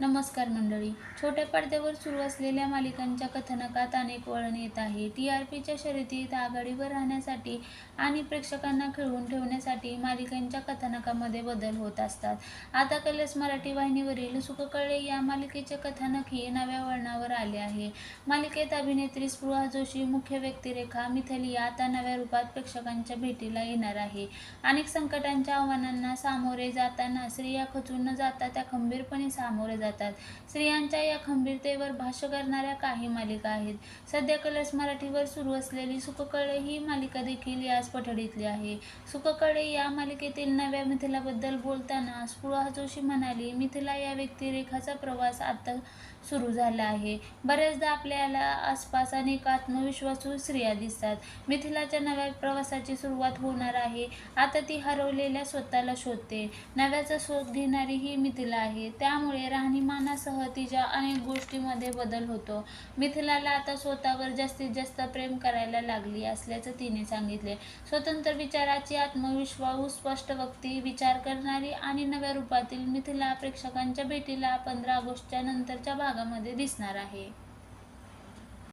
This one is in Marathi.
नमस्कार मंडळी. छोट्या पडद्यावर सुरू असलेल्या मालिकांच्या कथानकात अनेक वळण येत आहे. टी आर पीच्या शर्यतीत आघाडीवर राहण्यासाठी आणि प्रेक्षकांना खिळवून ठेवण्यासाठी मालिकांच्या कथानकामध्ये बदल होत असतात. आता कलर्स मराठी वाहिनीवरील सुखकळे या मालिकेचे कथानकही नव्या वळणावर आले आहे. मालिकेत अभिनेत्री स्पृहा जोशी मुख्य व्यक्तिरेखा मिथली आता नव्या रूपात प्रेक्षकांच्या भेटीला येणार आहे. अनेक संकटांच्या आव्हानांना सामोरे जाताना स्त्रिया खचून न जाता त्या खंबीरपणे सामोरे जातात स्त्रियांच्या या खंबीरतेवर भाष्य करणाऱ्या काही मालिका आहेत. सध्या कलर्स मराठीवर सुरू असलेली सुखकळे ही मालिका देखील याच पठडीतली आहे. सुखकळे या मालिकेतील नव्या मिथिलाबद्दल बोलताना स्पृहा जोशी म्हणाली मिथिला या व्यक्तिरेखाचा प्रवास आता सुरू झाला आहे. बऱ्याचदा आपल्याला आसपास अनेक आत्मविश्वासू स्त्रिया दिसतात. मिथिलाच्या नव्या प्रवासाची सुरुवात होणार आहे. आता ती हरवलेल्या स्वतःला शोधते. नव्याचा शोध घेणारी ही मिथिला आहे. त्यामुळे राहणी अभिमानासह तिच्या अनेक गोष्टींमध्ये बदल होतो. मिथिलाला आता स्वतःवर जास्तीत जास्त प्रेम करायला लागली असल्याचं तिने सांगितले. स्वतंत्र विचाराची आत्मविश्वासू स्पष्ट वक्ती विचार करणारी आणि नव्या रूपातील मिथिला प्रेक्षकांच्या भेटीला पंधरा ऑगस्टच्या नंतरच्या भागामध्ये दिसणार आहे.